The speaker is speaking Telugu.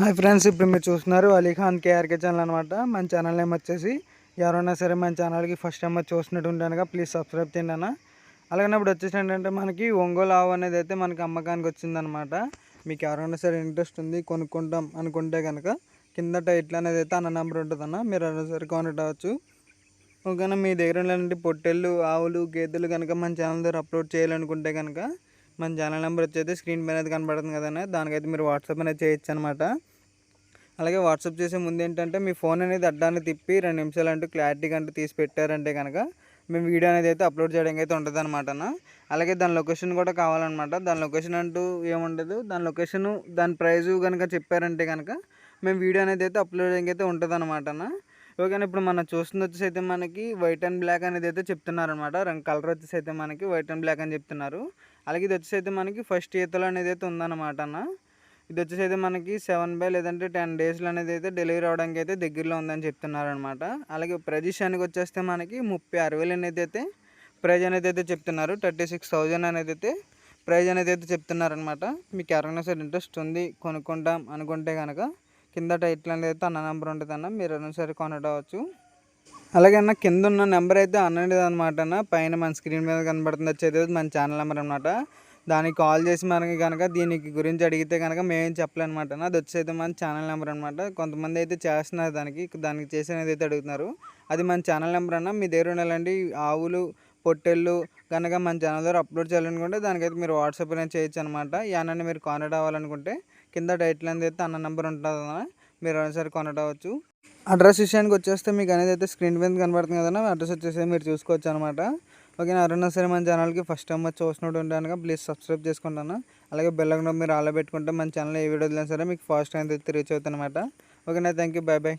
హాయ్ ఫ్రెండ్స్ ఇప్పుడు మీరు చూస్తున్నారు అలీఖాన్ కేఆర్కే ఛానల్ అనమాట మన ఛానల్ నేమ్ వచ్చేసి ఎవరైనా సరే మన ఛానల్కి ఫస్ట్ టైం చూసినట్టు ఉంటానుగా ప్లీజ్ సబ్స్క్రైబ్ చేయండి అన్న. అలాగే ఇప్పుడు వచ్చేసి ఏంటంటే మనకి ఒంగోలు ఆవు అనేది అయితే మనకి అమ్మకానికి వచ్చిందనమాట మీకు ఎవరైనా సరే ఇంట్రెస్ట్ ఉంది కొనుక్కుంటాం అనుకుంటే కనుక కింద టైటిల్ అనేది అయితే అన్న నెంబర్ ఉంటుందన్న మీరు ఎవరైనా సరే కాంటాక్ట్ అవ్వచ్చు. ఓకేనా మీ దగ్గర ఉన్నటువంటి పొట్టెళ్ళు ఆవులు గేదెలు కనుక మన ఛానల్ దగ్గర అప్లోడ్ చేయాలనుకుంటే కనుక మన ఛానల్ నెంబర్ వచ్చి అయితే స్క్రీన్ పైన అయితే కనబడుతుంది కదనే దానికైతే మీరు వాట్సాప్ అనేది చేయొచ్చు అనమాట అలాగే వాట్సాప్ చేసే ముందు ఏంటంటే మీ ఫోన్ అనేది అడ్డాన్ని తిప్పి రెండు నిమిషాలు అంటూ క్లారిటీగా అంటూ తీసి పెట్టారంటే కనుక మేము వీడియో అనేది అయితే అప్లోడ్ చేయడానికి అయితే ఉంటుంది అనమాట అలాగే దాని లొకేషన్ కూడా కావాలన్నమాట. దాని లొకేషన్ అంటూ ఏముండదు. దాని లొకేషన్ దాని ప్రైజు కనుక చెప్పారంటే కనుక మేము వీడియో అనేది అయితే అప్లోడ్ చేయడానికి అయితే ఉంటుంది అనమాట ఓకేనా ఇప్పుడు మనం చూస్తుంది వచ్చేసి అయితే మనకి వైట్ అండ్ బ్లాక్ అనేది అయితే చెప్తున్నారనమాట రంగు కలర్ వచ్చేసి అయితే మనకి వైట్ అండ్ బ్లాక్ అని చెప్తున్నారు. అలాగే ఇది వచ్చేసి అయితే మనకి ఫస్ట్ ఈతలు అనేది అయితే ఉందన్నమాట అన్న ఇది వచ్చేసి అయితే మనకి సెవెన్ బై లేదంటే టెన్ డేస్లో అనేది అయితే డెలివరీ అవడానికి అయితే దగ్గరలో ఉందని చెప్తున్నారు అనమాట అలాగే ప్రదేశానికి వచ్చేస్తే మనకి ముప్పై ఆరు వేలు అనేది అయితే ప్రైజ్ అనేది అయితే చెప్తున్నారు. థర్టీ సిక్స్ థౌజండ్ అనేది అయితే ప్రైజ్ అనేది అయితే చెప్తున్నారనమాట మీకు ఎవరైనా సరే ఇంట్రెస్ట్ ఉంది కొనుక్కుంటాం అనుకుంటే కనుక కింద టైటిల్ అనేది అయితే అన్న నెంబర్ ఉంటుంది అన్న మీరు ఎవరైనా సరే కొనడవచ్చు అలాగే అన్న కింద ఉన్న నెంబర్ అయితే అన్నది అనమాట అన్న. పైన మన స్క్రీన్ మీద కనబడుతుంది వచ్చేది మన ఛానల్ నెంబర్ అనమాట దానికి కాల్ చేసి మనకి కనుక దీనికి గురించి అడిగితే కనుక మేమేం చెప్పలేనమాట. అది వచ్చేది మన ఛానల్ నెంబర్ అనమాట కొంతమంది అయితే చేస్తున్నారు దానికి దానికి చేసినది అయితే అడుగుతున్నారు. అది మన ఛానల్ నెంబర్ అన్న మీ దగ్గర ఉండాలండి. ఆవులు పొట్టెళ్ళు కనుక మన ఛానల్ ద్వారా అప్లోడ్ చేయాలనుకుంటే దానికైతే మీరు వాట్సాప్ అనేది చేయొచ్చు అనమాట ఈ మీరు కాంటాక్ట్ అవ్వాలనుకుంటే కింద టైటిల్ అనేది అయితే అన్న నెంబర్ ఉంటుంది మీరు ఒకసారి కాంటాక్ట్ అవ్వచ్చు. అడ్రస్ విషయానికి వచ్చేస్తే మీకు అనేది అయితే స్క్రీన్ మీద కనబడుతుంది కదా అడ్రస్ వచ్చేసి మీరు చూసుకోవచ్చు అనమాట ఓకే ఎవరైనా సరే మన ఛానల్కి ఫస్ట్ టైం వచ్చి చూసినట్టు ఉంటాను ప్లీజ్ సబ్స్క్రైబ్ చేసుకుంటాను. అలాగే బెల్ మీరు ఆలో పెట్టుకుంటే మన ఛానల్ ఏ వీడియో సరే మీకు ఫాస్ట్ అయితే రీచ్ అవుతుంది అనమాట ఓకేనా థ్యాంక్ యూ బాయ్ బాయ్